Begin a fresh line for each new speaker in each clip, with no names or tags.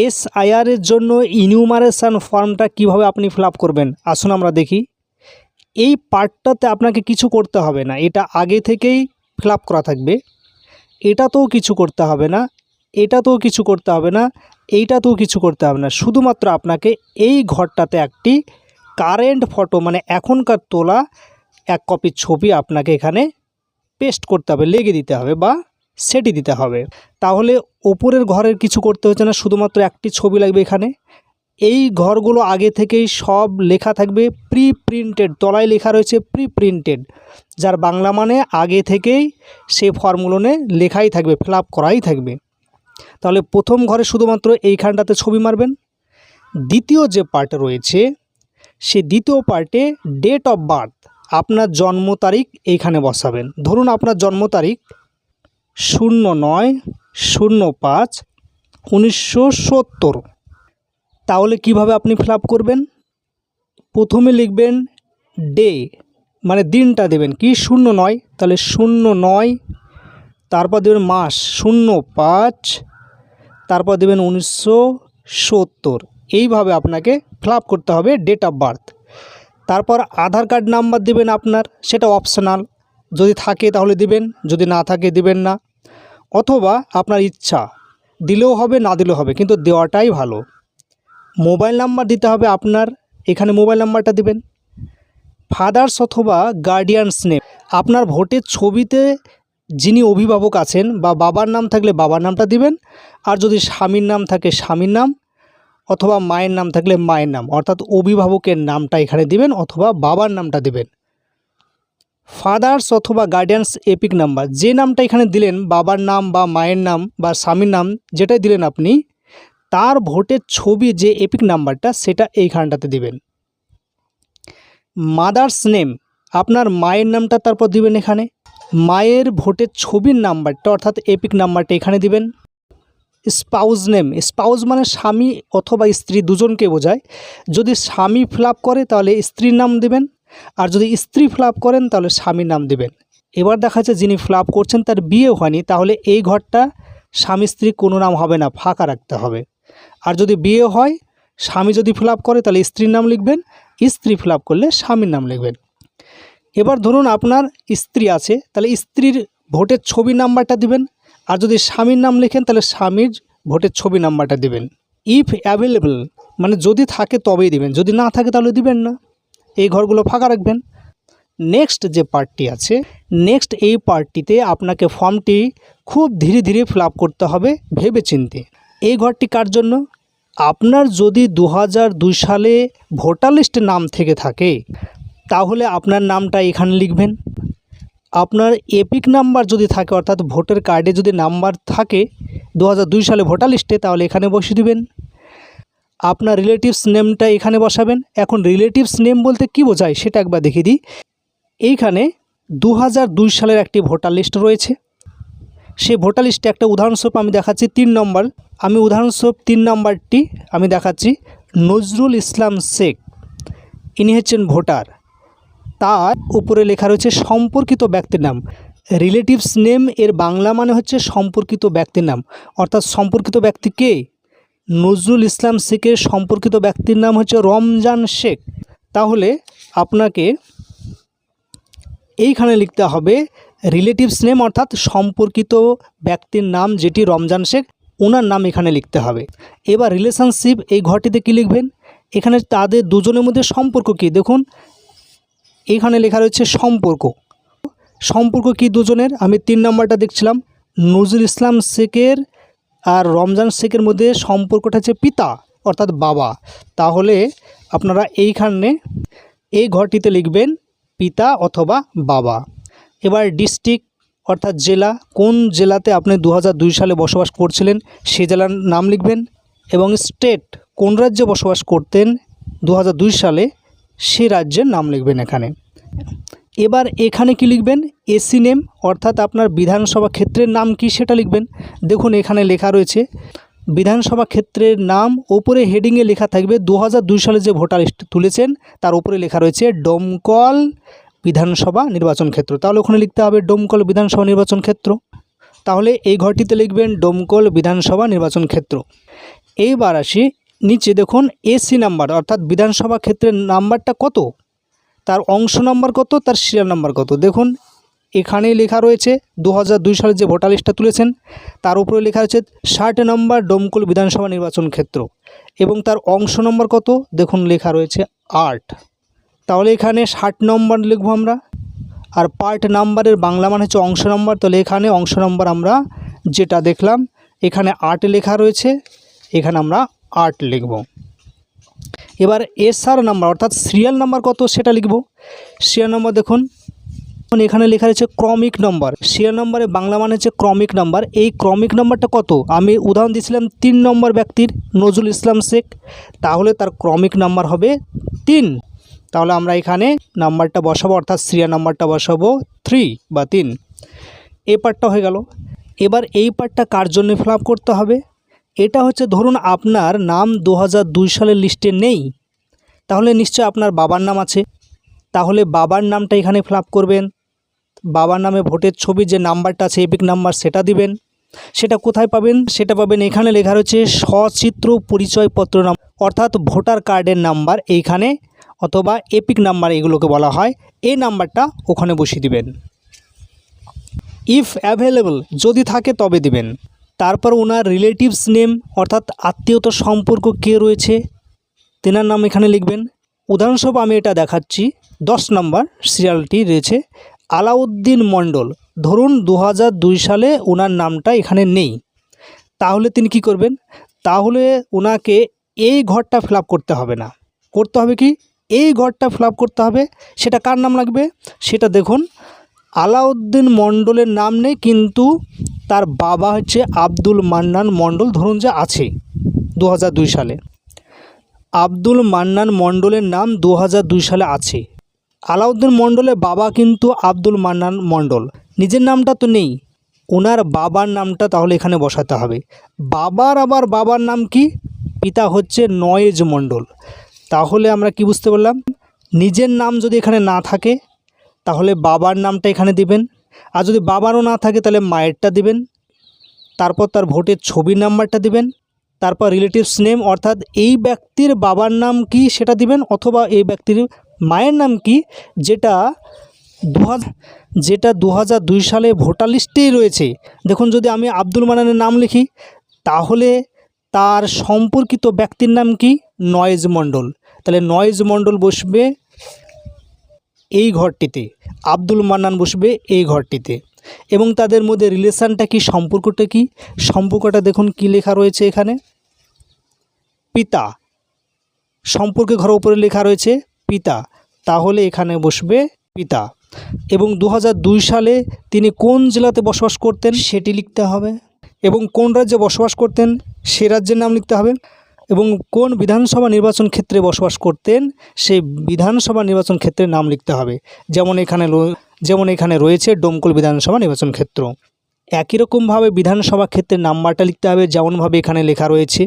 S আইআরের জন্য ইনিউমারেশান ফর্মটা কীভাবে আপনি ফিল করবেন? আসুন আমরা দেখি। এই পার্টটাতে আপনাকে কিছু করতে হবে না। এটা আগে থেকেই ফিল করা থাকবে। এটাতেও কিছু করতে হবে না। এটাতেও কিছু করতে হবে না। এইটাতেও কিছু করতে হবে না। শুধুমাত্র আপনাকে এই ঘরটাতে একটি কারেন্ট ফটো মানে এখনকার তোলা এক কপি ছবি আপনাকে এখানে পেস্ট করতে হবে, লেগে দিতে হবে বা সেটি দিতে হবে। তাহলে ওপরের ঘরের কিছু করতে হচ্ছে না, শুধুমাত্র একটি ছবি লাগবে এখানে। এই ঘরগুলো আগে থেকেই সব লেখা থাকবে প্রি প্রিন্টেড তলায় লেখা রয়েছে প্রি প্রিন্টেড যার বাংলা মানে আগে থেকেই সে ফর্মগুলো লেখাই থাকবে ফিল করাই থাকবে। তাহলে প্রথম ঘরে শুধুমাত্র এইখানটাতে ছবি মারবেন। দ্বিতীয় যে পার্ট রয়েছে, সে দ্বিতীয় পার্টে ডেট অফ বার্থ আপনার জন্ম তারিখ এইখানে বসাবেন। ধরুন আপনার জন্ম তারিখ শূন্য নয়, শূন্য পাঁচ, উনিশশো সত্তর। তাহলে কীভাবে আপনি ফিল করবেন? প্রথমে লিখবেন ডে মানে দিনটা দেবেন কি? শূন্য নয়, তাহলে শূন্য নয়, তারপর দেবেন মাস, শূন্য পাঁচ, তারপর দেবেন উনিশশো সত্তর। এইভাবে আপনাকে ফিল করতে হবে ডেট অফ বার্থ তারপর আধার কার্ড নাম্বার দেবেন আপনার, সেটা অপশনাল যদি থাকে তাহলে দিবেন, যদি না থাকে দিবেন না। অথবা আপনার ইচ্ছা, দিলেও হবে, না দিলেও হবে, কিন্তু দেওয়াটাই ভালো। মোবাইল নাম্বার দিতে হবে আপনার, এখানে মোবাইল নাম্বারটা দিবেন। ফাদার্স অথবা গার্ডিয়ানস নেম। আপনার ভোটের ছবিতে যিনি অভিভাবক আছেন বা বাবার নাম থাকলে বাবার নামটা দিবেন, আর যদি স্বামীর নাম থাকে স্বামীর নাম, অথবা মায়ের নাম থাকলে মায়ের নাম, অর্থাৎ অভিভাবকের নামটা এখানে দিবেন অথবা বাবার নামটা দিবেন। ফাদার্স অথবা গার্ডিয়ানস এপিক নাম্বার যে নামটা এখানে দিলেন, বাবার নাম বা মায়ের নাম বা স্বামীর নাম যেটাই দিলেন আপনি, তার ভোটের ছবি যে এপিক নাম্বারটা সেটা এইখানটাতে দিবেন। মাদার্স নেম আপনার মায়ের নামটা তারপর দিবেন এখানে। মায়ের ভোটের ছবির নাম্বারটা অর্থাৎ এপিক নাম্বারটা এখানে দিবেন। স্পাউজ নেম স্পাউজ মানে স্বামী অথবা স্ত্রী দুজনকে বোঝায়। যদি স্বামী ফিল করে, তাহলে স্ত্রীর নাম দেবেন। আর যদি স্ত্রী ফিল করেন, তাহলে স্বামীর নাম দেবেন। এবার দেখা যাচ্ছে যিনি ফিল করছেন, তার বিয়ে হয়নি, তাহলে এই ঘরটা স্বামী স্ত্রী কোনো নাম হবে না, ফাঁকা রাখতে হবে। আর যদি বিয়ে হয়, স্বামী যদি ফিল করে, তাহলে স্ত্রীর নাম লিখবেন, স্ত্রী ফিল করলে স্বামীর নাম লিখবেন। এবার ধরুন আপনার স্ত্রী আছে, তাহলে স্ত্রীর ভোটের ছবি নাম্বারটা দিবেন, আর যদি স্বামীর নাম লেখেন, তাহলে স্বামীর ভোটের ছবি নাম্বারটা দিবেন। ইফ অ্যাভেলেবল মানে যদি থাকে তবেই দিবেন, যদি না থাকে তাহলে দিবেন না। এই ঘরগুলো ফাঁকা রাখবেন। নেক্সট যে পার্টটি আছে নেক্সট এই পার্টটিতে আপনাকে ফর্মটি খুব ধীরে ধীরে ফিল করতে হবে ভেবে চিনতে এই ঘরটি কার জন্য? আপনার যদি দু সালে ভোটার লিস্টে নাম থেকে থাকে, তাহলে আপনার নামটা এখানে লিখবেন। আপনার এপিক নাম্বার যদি থাকে, অর্থাৎ ভোটার কার্ডে যদি নাম্বার থাকে দু সালে ভোটার লিস্টে তাহলে এখানে বসিয়ে দিবেন। আপনার রিলেটিভস নেমটা এখানে বসাবেন। এখন রিলেটিভস নেম বলতে কি বোঝায় সেটা একবার দেখিয়ে দিই। এইখানে দু সালের একটি ভোটার লিস্ট রয়েছে। সেই ভোটার লিস্টে একটা উদাহরণস্বরূপ আমি দেখাচ্ছি, তিন নম্বর। আমি উদাহরণস্বরূপ তিন নম্বরটি আমি দেখাচ্ছি, নজরুল ইসলাম শেখ। ইনি হচ্ছেন ভোটার তার উপরে লেখা রয়েছে সম্পর্কিত ব্যক্তির নাম। রিলেটিভস নেম এর বাংলা মানে হচ্ছে সম্পর্কিত ব্যক্তির নাম। অর্থাৎ সম্পর্কিত ব্যক্তি কে? নজরুল ইসলাম শেখের সম্পর্কিত ব্যক্তির নাম হচ্ছে রমজান শেখ। তাহলে আপনাকে এইখানে লিখতে হবে রিলেটিভস নেম অর্থাৎ সম্পর্কিত ব্যক্তির নাম যেটি রমজান শেখ ওনার নাম এখানে লিখতে হবে। এবার রিলেশনশিপ এই ঘরটিতে কী লিখবেন? এখানে তাদের দুজনের মধ্যে সম্পর্ক কী? দেখুন, এখানে লেখা রয়েছে সম্পর্ক। সম্পর্ক কি দুজনের? আমি তিন নম্বরটা দেখছিলাম। নজরুল ইসলাম শেখের আর রমজান শেখের মধ্যে সম্পর্কটা হচ্ছে পিতা, অর্থাৎ বাবা। তাহলে আপনারা এইখানে এই ঘরটিতে লিখবেন পিতা অথবা বাবা। এবার ডিস্ট্রিক্ট, অর্থাৎ জেলা, কোন জেলাতে আপনি দু হাজার দুই সালে বসবাস করছিলেন সে জেলার নাম লিখবেন এবং স্টেট কোন রাজ্যে বসবাস করতেন দু হাজার দুই সালে সে রাজ্যের নাম লিখবেন এখানে। এবার এখানে কি লিখবেন? এসি নেম অর্থাৎ আপনার বিধানসভা ক্ষেত্রের নাম কি সেটা লিখবেন? দেখুন, এখানে লেখা রয়েছে, বিধানসভা ক্ষেত্রের নাম ওপরে হেডিংয়ে লেখা থাকবে দু হাজার দুই সালে যে ভোটার তুলেছেন, তার উপরে লেখা রয়েছে, ডোমকল বিধানসভা নির্বাচন ক্ষেত্র। তাহলে ওখানে লিখতে হবে ডোমকল বিধানসভা নির্বাচন ক্ষেত্র। তাহলে এই ঘরটিতে লিখবেন ডোমকল বিধানসভা নির্বাচন ক্ষেত্র। এইবার আসি, নিচে দেখুন এসি নাম্বার অর্থাৎ বিধানসভা ক্ষেত্রের নাম্বারটা কত? তার অংশ নাম্বার কত? তার সিরিয়াল নাম্বার কত? দেখুন, এখানেই লেখা রয়েছে দু সালে যে ভোটার লিস্টটা তুলেছেন, তার উপরে লেখা রয়েছে, ষাট নম্বর ডোমকুল বিধানসভা নির্বাচন ক্ষেত্র। এবং তার অংশ নম্বর কত? দেখুন, লেখা রয়েছে, আট। তাহলে এখানে ষাট নম্বর লিখব আমরা, আর পার্ট নাম্বারের বাংলা মানে হচ্ছে অংশ নম্বর। তাহলে এখানে অংশ নম্বর আমরা যেটা দেখলাম, এখানে আট লেখা রয়েছে, এখানে আমরা আট লিখব। এবার এসআর নাম্বার, অর্থাৎ সিরিয়াল নাম্বার কত সেটা লিখব। সিরিয়াল নাম্বার দেখুন, এখন লেখা রয়েছে ক্রমিক নম্বর সিরিয়াল নম্বরে বাংলা মানে হচ্ছে ক্রমিক নাম্বার এই ক্রমিক নাম্বারটা কত? আমি উদাহরণ দিয়েছিলাম তিন নম্বর ব্যক্তির, নজরুল ইসলাম শেখ। তাহলে তার ক্রমিক নাম্বার হবে তিন। তাহলে আমরা এখানে নাম্বারটা বসাবো, অর্থাৎ সিরিয়াল নাম্বারটা বসাবো থ্রি বা তিন। এ পার্টটা হয়ে গেল। এবার এই পার্টটা কার জন্য ফিল করতে হবে? এটা হচ্ছে ধরুন আপনার নাম দু সালের লিস্টে নেই। তাহলে নিশ্চয় আপনার বাবার নাম আছে। তাহলে বাবার নামটা এখানে ফিল করবেন। বাবার নামে ভোটের ছবি যে নাম্বারটা আছে এপিক নাম্বার, সেটা দিবেন। সেটা কোথায় পাবেন? সেটা পাবেন এখানে লেখা রয়েছে সচিত্র পরিচয়পত্র নাম অর্থাৎ ভোটার কার্ডের নাম্বার এইখানে অথবা এপিক নাম্বার এগুলোকে বলা হয়। এই নাম্বারটা ওখানে বসিয়ে দিবেন। ইফ অ্যাভেলেবল যদি থাকে তবে দিবেন। তারপর ওনার রিলেটিভস নেম অর্থাৎ আত্মীয়তা সম্পর্ক কে রয়েছে, তেনার নাম এখানে লিখবেন। উদাহরণস্বরূপ আমি এটা দেখাচ্ছি। দশ নম্বর সিরিয়ালটি রয়েছে, আলাউদ্দিন মণ্ডল। ধরুন দু হাজার দুই সালে ওনার নামটা এখানে নেই। তাহলে তিনি কি করবেন? তাহলে ওনাকে এই ঘরটা ফিল করতে হবে না। করতে হবে কি? এই ঘরটা ফিল করতে হবে। সেটা কার নাম লাগবে? সেটা দেখুন আলাউদ্দিন মণ্ডলের নাম নেই, কিন্তু তার বাবা হচ্ছে আব্দুল মান্নান মণ্ডল। ধরুন যে আছে দু হাজার দুই সালে। আব্দুল মান্নান মণ্ডলের নাম দু হাজার দুই সালে আছে। আলাউদ্দিন মণ্ডলের বাবা কিন্তু আব্দুল মান্নান মণ্ডল। নিজের নামটা তো নেই। ওনার বাবার নামটা তাহলে এখানে বসাতে হবে। বাবার আবার বাবার নাম কি? পিতা হচ্ছে নয়েজ মণ্ডল। তাহলে আমরা কি বুঝতে পারলাম? নিজের নাম যদি এখানে না থাকে তাহলে বাবার নামটা এখানে দিবেন। আর যদি বাবারও না থাকে, তাহলে মায়েরটা দিবেন। তারপর তার ভোটের ছবির নাম্বারটা দিবেন। তারপর রিলেটিভস নেম অর্থাৎ এই ব্যক্তির বাবার নাম কি সেটা দিবেন, অথবা এই ব্যক্তির মায়ের নাম কি, যেটা দু হাজার যেটা দু সালে ভোটার লিস্টেই রয়েছে। দেখুন, যদি আমি আব্দুল মানানের নাম লিখি, তাহলে তার সম্পর্কিত ব্যক্তির নাম কি? নয়েজ মণ্ডল। তাহলে নয়েজ মণ্ডল বসবে এই ঘরটিতে। আব্দুল মান্নান বসবে এই ঘরটিতে। এবং তাদের মধ্যে রিলেশানটা কি, সম্পর্কটা কি? সম্পর্কটা দেখুন কি লেখা রয়েছে এখানে। পিতা। সম্পর্কে ঘর উপরে লেখা রয়েছে পিতা। তাহলে এখানে বসবে পিতা। এবং দু হাজার দুই সালে তিনি কোন জেলাতে বসবাস করতেন সেটি লিখতে হবে। এবং কোন রাজ্যে বসবাস করতেন সে রাজ্যের নাম লিখতে হবে। এবং কোন বিধানসভা নির্বাচন ক্ষেত্রে বসবাস করতেন, সেই বিধানসভা নির্বাচন ক্ষেত্রে নাম লিখতে হবে। যেমন এখানে যেমন এখানে রয়েছে ডোমকল বিধানসভা নির্বাচন ক্ষেত্র। একই রকমভাবে বিধানসভা ক্ষেত্রে নাম্বারটা লিখতে হবে, যেমনভাবে এখানে লেখা রয়েছে।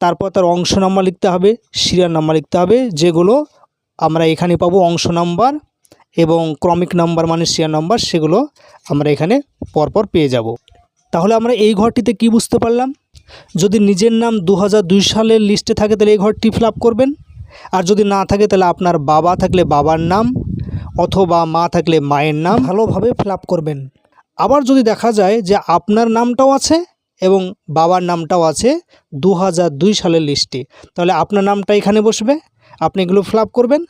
তারপর তার অংশ নাম্বার লিখতে হবে, সিরিয়াল নাম্বার লিখতে হবে, যেগুলো আমরা এখানে পাবো অংশ নাম্বার এবং ক্রমিক নাম্বার মানে সিরিয়াল নাম্বার, সেগুলো আমরা এখানে পরপর পেয়ে যাব। তাহলে আমরা এই ঘরটিতে কি বুঝতে পারলাম? যদি নিজের নাম দু হাজার দুই সালের লিস্টে থাকে, তাহলে এই ঘরটি ফিল করবেন। আর যদি না থাকে, তাহলে আপনার বাবা থাকলে বাবার নাম অথবা মা থাকলে মায়ের নাম ভালোভাবে ফিল করবেন। আবার যদি দেখা যায় যে আপনার নামটাও আছে এবং বাবার নামটাও আছে দু হাজার দুই সালের লিস্টে, তাহলে আপনার নামটা এখানে বসবে। আপনি এগুলো ফিল করবেন।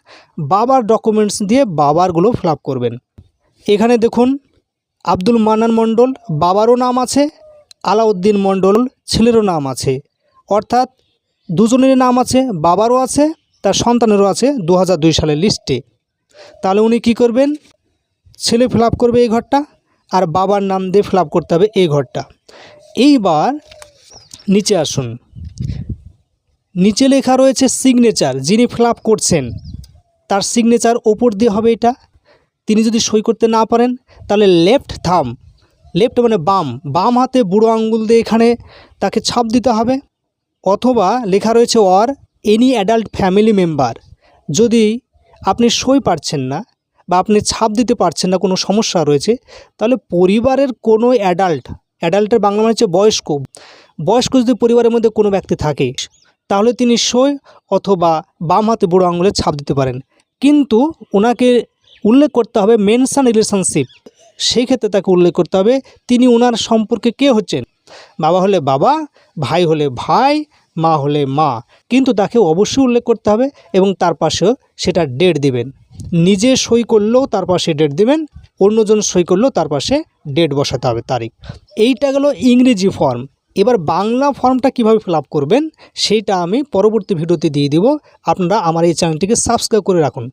বাবার ডকুমেন্টস দিয়ে বাবারগুলো ফিল করবেন। এখানে দেখুন আব্দুল মান্নান মণ্ডল বাবারও নাম আছে, আলাউদ্দিন মণ্ডল ছেলেরও নাম আছে। অর্থাৎ দুজনের নাম আছে, বাবারও আছে, তার সন্তানেরও আছে দু হাজার দুই সালের লিস্টে। তাহলে উনি কি করবেন? ছেলে ফিল করবে এই ঘরটা আর বাবার নাম দিয়ে ফিল করতে হবে এই ঘরটা। এইবার নিচে আসুন। নিচে লেখা রয়েছে সিগনেচার যিনি ফিল করছেন, তার সিগনেচার ওপর দিয়ে হবে এটা। তিনি যদি সই করতে না পারেন, তাহলে লেফট থাম। লেফট মানে বাম। বাম হাতে বুড়ো আঙ্গুল দিয়ে এখানে তাকে ছাপ দিতে হবে। অথবা লেখা রয়েছে or any adult family member যদি আপনি সই পারছেন না বা আপনি ছাপ দিতে পারছেন না, কোনো সমস্যা রয়েছে, তাহলে পরিবারের কোনো অ্যাডাল্ট অ্যাডাল্টের বাংলা মানে হচ্ছে বয়স্ক। বয়স্ক যদি পরিবারের মধ্যে কোনো ব্যক্তি থাকে, তাহলে তিনি সই অথবা বাম হাতে বুড়ো আঙুলে ছাপ দিতে পারেন। কিন্তু ওনাকে উল্লেখ করতে হবে মেনশন রিলেশনশিপ সেই ক্ষেত্রে তাকে উল্লেখ করতে হবে, তিনি ওনার সম্পর্কে কে হচ্ছেন? বাবা হলে বাবা, ভাই হলে ভাই, মা হলে মা। কিন্তু তাকে অবশ্যই উল্লেখ করতে হবে এবং তার পাশেও সেটা ডেট দিবেন। নিজে সই করলেও তার পাশে ডেট দিবেন, অন্যজন সই করলেও তার পাশে ডেট বসাতে হবে তারিখ। এইটা গেল ইংরেজি ফর্ম এবার বাংলা ফর্মটা কীভাবে ফিল করবেন, সেইটা আমি পরবর্তী ভিডিওতে দিয়ে দিব। আপনারা আমার এই চ্যানেলটিকে সাবস্ক্রাইব করে রাখুন।